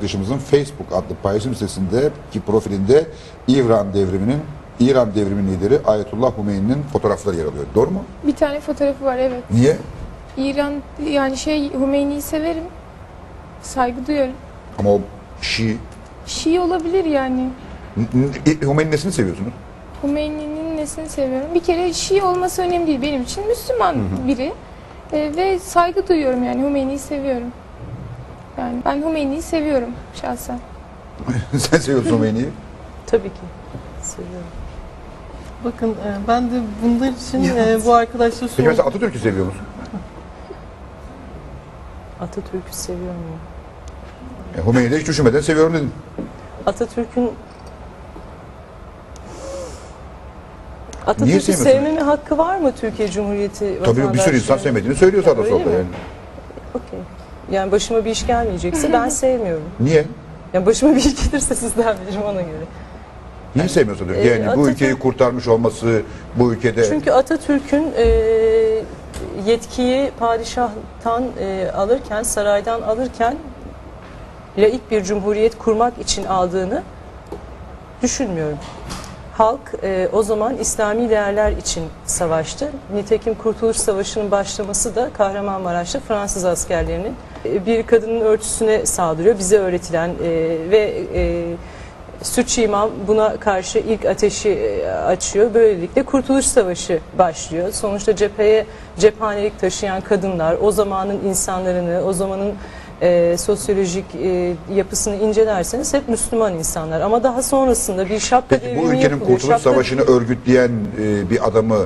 Arkadaşımızın Facebook adlı paylaşım sitesinde ki profilinde İran devriminin İran devrimi lideri Ayetullah Hümeyni'nin fotoğrafları yer alıyor. Doğru mu? Bir tane fotoğrafı var evet. Niye? İran yani şey Hümeyni'yi severim. Saygı duyuyorum. Ama o Şii... Şii olabilir yani. N- Hümeyni nesini seviyorsunuz? Hümeyni'nin nesini seviyorum. Bir kere Şii olması önemli değil. Benim için Müslüman biri. Ee, ve saygı duyuyorum yani Hümeyni'yi seviyorum. Yani ben Hümeyni'yi seviyorum şahsen. Sen seviyorsun Hümeyni'yi. Tabii ki. Seviyorum. Bakın e, ben de bunlar için e, bu arkadaşla Peki mesela. Atatürk'ü seviyor musun? Atatürk'ü seviyorum. ya. E, Hümeyni'yi de hiç düşünmeden seviyorum dedin. Atatürk'ün Atatürk'ü sevmiyorsun? sevmeme hakkı var mı Türkiye Cumhuriyeti Tabii bir sürü insan vatandaşlarının? sevmediğini söylüyor sağda Öyle solda mi? yani. Yani başıma bir iş gelmeyecekse ben sevmiyorum. Niye? Yani başıma bir iş gelirse sizden bilirim ona göre. Niye sevmiyorsun? e, Yani bu Atatürk- ülkeyi kurtarmış olması, bu ülkede... Çünkü Atatürk'ün e, yetkiyi padişahtan e, alırken, saraydan alırken laik bir cumhuriyet kurmak için aldığını düşünmüyorum. Halk e, o zaman İslami değerler için savaştı. Nitekim Kurtuluş Savaşı'nın başlaması da Kahramanmaraş'ta Fransız askerlerinin e, bir kadının örtüsüne saldırıyor. Bize öğretilen e, ve e, Sütçü İmam buna karşı ilk ateşi e, açıyor. Böylelikle Kurtuluş Savaşı başlıyor. Sonuçta cepheye cephanelik taşıyan kadınlar, o zamanın insanlarını, o zamanın e, sosyolojik e, yapısını incelerseniz hep Müslüman insanlar. Ama daha sonrasında bir şapka Peki devrimi bu ülkenin yapılıyor. Kurtuluş Şapka- Savaşı'nı örgütleyen e, bir adamı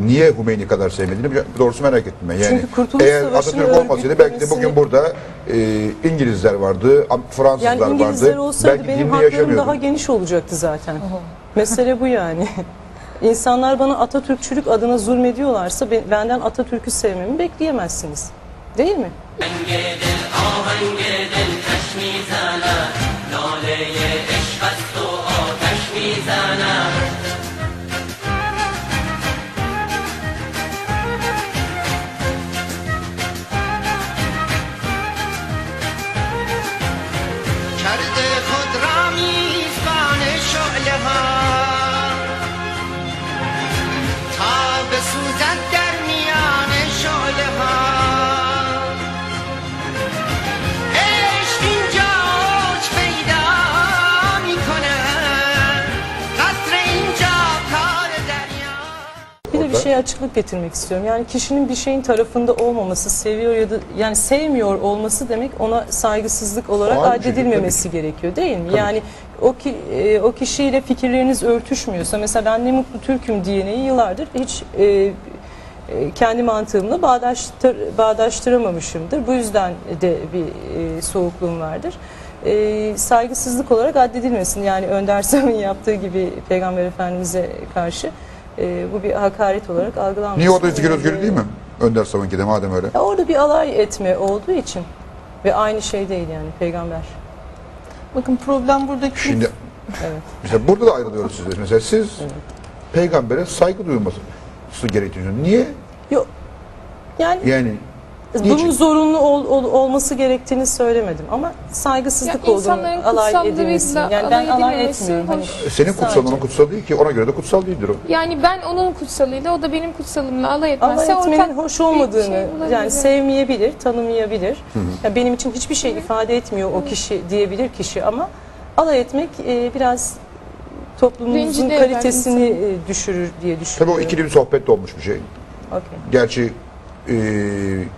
niye Hümeyni kadar sevmediğini bir- doğrusu merak ettim ben. Yani Çünkü Kurtuluş eğer Atatürk olmasaydı belki de bugün burada e, İngilizler vardı, Fransızlar Yani İngilizler vardı. olsaydı belki benim haklarım daha geniş olacaktı zaten. Mesele bu yani. İnsanlar bana Atatürkçülük adına zulmediyorlarsa be- benden Atatürk'ü sevmemi bekleyemezsiniz. Değil mi? Şeye açıklık getirmek istiyorum. Yani kişinin bir şeyin tarafında olmaması, seviyor ya da yani sevmiyor olması demek ona saygısızlık olarak şey, addedilmemesi gerekiyor değil mi? Tabii yani o ki e, o kişiyle fikirleriniz örtüşmüyorsa mesela ben ne mutlu Türk'üm diyeneyi yıllardır hiç e, e, kendi mantığımla bağdaştır, bağdaştıramamışımdır. Bu yüzden de bir e, soğukluğum vardır. E, saygısızlık olarak addedilmesin. Yani Önder Sam'ın yaptığı gibi Peygamber Efendimiz'e karşı e, bu bir hakaret olarak algılanmasın. Niye orada fikir Yani, özgürlüğü değil mi? Önder Savunki de madem öyle. Ya orada bir alay etme olduğu için ve aynı şey değil yani peygamber. Bakın problem buradaki Şimdi Evet. mesela burada da ayrılıyoruz sizler. Mesela siz Evet. peygambere saygı duyulması gerektiriyor. Niye? Yok. Yani Yani bunun niçin? zorunlu ol- ol- olması gerektiğini söylemedim ama saygısızlık Ya olduğunu alay edilmesi. Yani ben alay alay etmiyorum. Hani hoş. senin kutsal sadece- onun kutsal değil ki. Ona göre de kutsal değildir o. Yani ben onun kutsalıyla o da benim kutsalımla alay alay etmezse etmenin ortak hoş bir olmadığını şey olabilir. yani sevmeyebilir, tanımayabilir. Ya benim için hiçbir şey ifade etmiyor o kişi diyebilir kişi ama alay etmek e, biraz toplumumuzun Rencide kalitesini e, düşürür diye Tabii düşünüyorum. o ikili bir sohbet de olmuş bir şey. Okey. Gerçi e,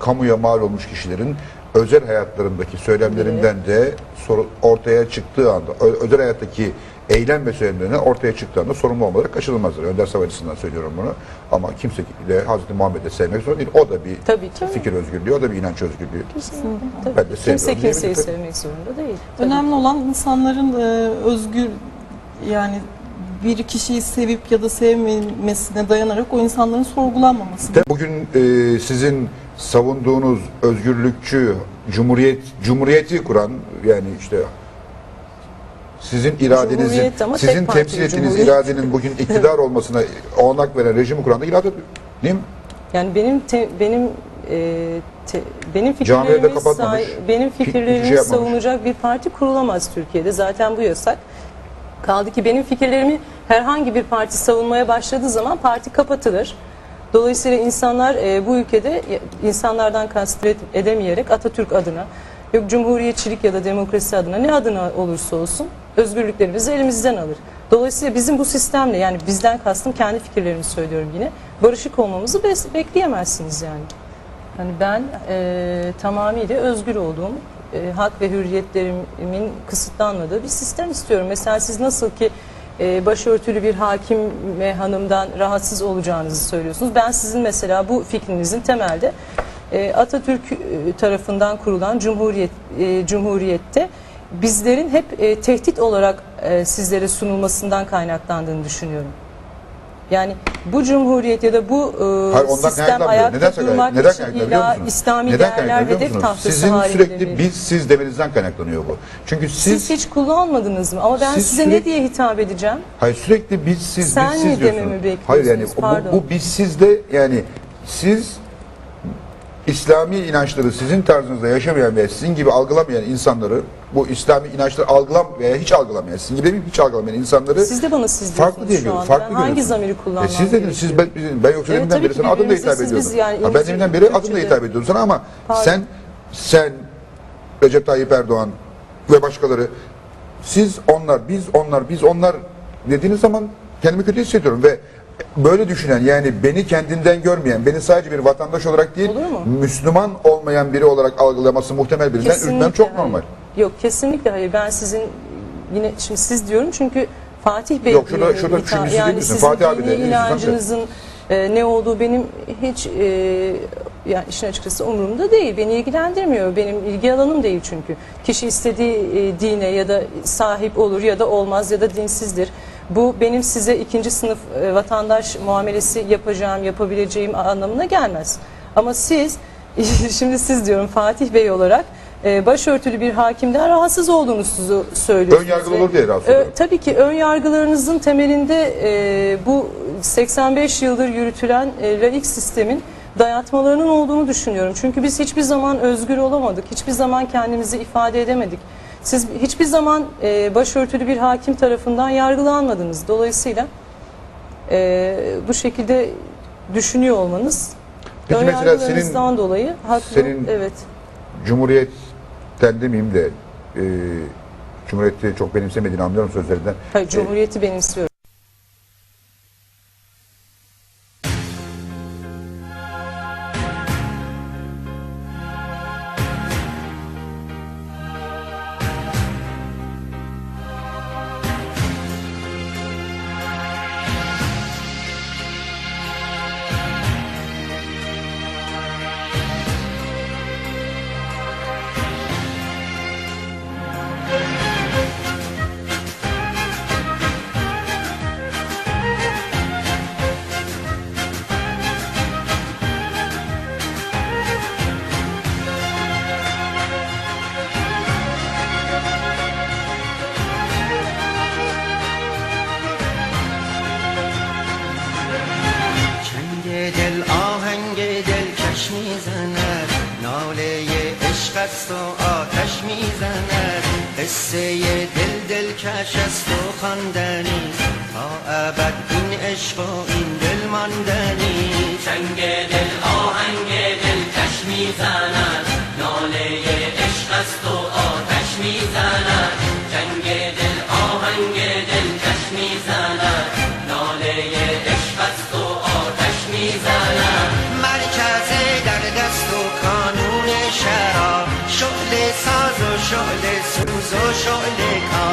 kamuya mal olmuş kişilerin özel hayatlarındaki söylemlerinden de soru, ortaya çıktığı anda, ö- özel hayattaki eylem ve söylemlerinden ortaya çıktığı anda sorumlu olmaları kaçınılmazdır. Önder Savaş açısından söylüyorum bunu. Ama kimse de Hazreti Muhammed'e sevmek zorunda değil. O da bir Tabii ki. fikir özgürlüğü, o da bir inanç özgürlüğü. Tabii. Ben de Kimse sevmiyorum kimseyi sevmek zorunda değil. Tabii. önemli olan insanların e, özgür yani bir kişiyi sevip ya da sevmemesine dayanarak o insanların sorgulanmaması. Bugün e, sizin savunduğunuz özgürlükçü, cumhuriyet cumhuriyeti kuran yani işte sizin iradenizin, sizin temsil ettiğiniz cumhuriyet. iradenin bugün iktidar olmasına olanak veren rejimi kuran da Atatürk. Değil mi? Yani benim te- benim e, te- benim fikirlerimi benim şey fikirlerimi yapmamış. savunacak bir parti kurulamaz Türkiye'de. Zaten bu yasak. Kaldı ki benim fikirlerimi herhangi bir parti savunmaya başladığı zaman parti kapatılır. Dolayısıyla insanlar e, bu ülkede e, insanlardan kastret edemeyerek Atatürk adına yok cumhuriyetçilik ya da demokrasi adına ne adına olursa olsun özgürlüklerimizi elimizden alır. Dolayısıyla bizim bu sistemle yani bizden kastım kendi fikirlerimi söylüyorum yine barışık olmamızı bekleyemezsiniz yani. Yani ben e, tamamıyla özgür olduğum, e, hak ve hürriyetlerimin kısıtlanmadığı bir sistem istiyorum. Mesela siz nasıl ki e, başörtülü bir hakim ve hanımdan rahatsız olacağınızı söylüyorsunuz. Ben sizin mesela bu fikrinizin temelde e, Atatürk e, tarafından kurulan Cumhuriyet e, Cumhuriyette bizlerin hep e, tehdit olarak e, sizlere sunulmasından kaynaklandığını düşünüyorum. Yani bu cumhuriyet ya da bu e, Hayır, ondan sistem kaynaklanmıyor. ayakta Neden kaynaklanıyor? durmak Neden için kaynaklanıyor biliyor musunuz? İslami Neden değerler kaynaklanıyor biliyor hedef musunuz? tahtası Sizin haline sürekli geliyor. biz siz demenizden kaynaklanıyor bu. Çünkü siz, Siz hiç kullanmadınız mı? Ama ben Siz size ne sürekli- diye hitap edeceğim? hayır sürekli biz siz Sen biz mi siz dememi diyorsunuz. bekliyorsunuz? Hayır yani bu, Pardon. bu biz sizde yani siz İslami inançları sizin tarzınızda yaşamayan ve sizin gibi algılamayan insanları bu İslami inançları algılam veya hiç algılamayan sizin gibi hiç algılamayan insanları Siz de bana siz farklı diye görüyorum. Farklı Ben hangi zamiri kullanmam E siz dediniz siz ben, ben yoksa Evet, deminden beri sana adımla hitap siz ediyordum. biz yani Ha, ben deminden beri adımla hitap ediyordum sana ama Pardon. sen sen Recep Tayyip Erdoğan ve başkaları siz onlar biz onlar biz onlar dediğiniz zaman kendimi kötü hissediyorum ve böyle düşünen yani beni kendinden görmeyen, beni sadece bir vatandaş olarak değil, Olur mu? Müslüman olmayan biri olarak algılaması muhtemel birinden ürkmem çok hayır. normal. Yok kesinlikle hayır. Ben sizin yine şimdi siz diyorum çünkü Fatih Bey Yok, şurada- şurada siz yani sizin Fatih abi de, inancınızın e, ne olduğu benim hiç e, yani işin açıkçası umurumda değil. Beni ilgilendirmiyor. Benim ilgi alanım değil çünkü. Kişi istediği e, dine ya da sahip olur ya da olmaz ya da dinsizdir. Bu benim size ikinci sınıf e, vatandaş muamelesi yapacağım, yapabileceğim anlamına gelmez. Ama siz, şimdi siz diyorum Fatih Bey olarak e, başörtülü bir hakimden rahatsız olduğunuzu söylüyorsunuz. Ön yargılı olur diye rahatsız oluyorum. Tabii ki ön yargılarınızın temelinde e, bu 85 yıldır yürütülen e, laik sistemin dayatmalarının olduğunu düşünüyorum. Çünkü biz hiçbir zaman özgür olamadık. Hiçbir zaman kendimizi ifade edemedik. Siz hiçbir zaman e, başörtülü bir hakim tarafından yargılanmadınız. Dolayısıyla e, bu şekilde düşünüyor olmanız Peki mesela senin- dolayı haklı. senin- evet. Cumhuriyetten demeyeyim de e, Cumhuriyeti çok benimsemediğini anlıyorum sözlerinden. Hayır, Cumhuriyeti benimsiyorum. قصه دل دل کش است و خواندنی. تا ابد این عشق و این دل ماندنی. چنگ دل آهنگ دل کش می‌زند. ناله عشق است و آتش می‌زند. چنگ دل آهنگ دل کش می‌زند. ناله عشق است و آتش می‌زند. so schäule